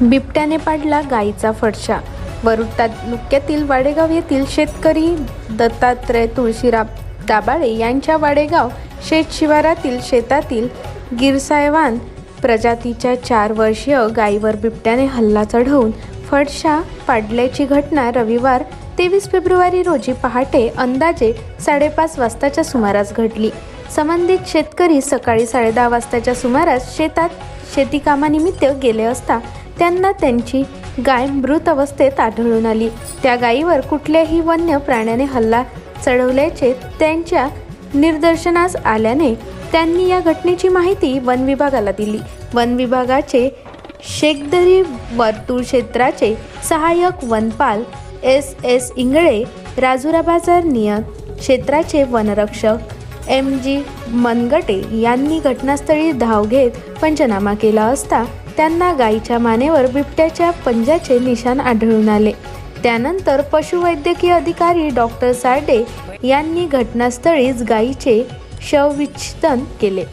बिबट्याने पाडला गायीचा फडशा. वरुड तालुक्यातील वाडेगाव येथील शेतकरी दत्तात्रय तुळशीराम दाबाळे यांच्या वाडेगाव शेत शिवारातील शेतातील गिरसायवान प्रजातीच्या चार वर्षीय गायीवर बिबट्याने हल्ला चढवून फडशा पाडल्याची घटना रविवार तेवीस फेब्रुवारी रोजी पहाटे अंदाजे साडेपाच वाजताच्या सुमारास घडली. संबंधित शेतकरी सकाळी साडेदहा वाजताच्या सुमारास शेतात शेती कामानिमित्त गेले असता त्यांना त्यांची गाय मृत अवस्थेत आढळून आली. त्या गायीवर कुठल्याही वन्य प्राण्याने हल्ला चढवल्याचे त्यांच्या निदर्शनास आल्याने त्यांनी या घटनेची माहिती वन विभागाला दिली. वन विभागाचे शेखदरी वर्तुळ क्षेत्राचे सहाय्यक वनपाल एस एस इंगळे राजुरा बाजार नियत क्षेत्राचे वनरक्षक एम जी मनगटे यांनी घटनास्थळी धाव घेत पंचनामा केला असता त्यांना गायीच्या मानेवर बिबट्याच्या पंजाचे निशाण आढळून आले. त्यानंतर पशुवैद्यकीय अधिकारी डॉक्टर सार्डे यांनी घटनास्थळीच गायीचे शवविच्छेदन केले.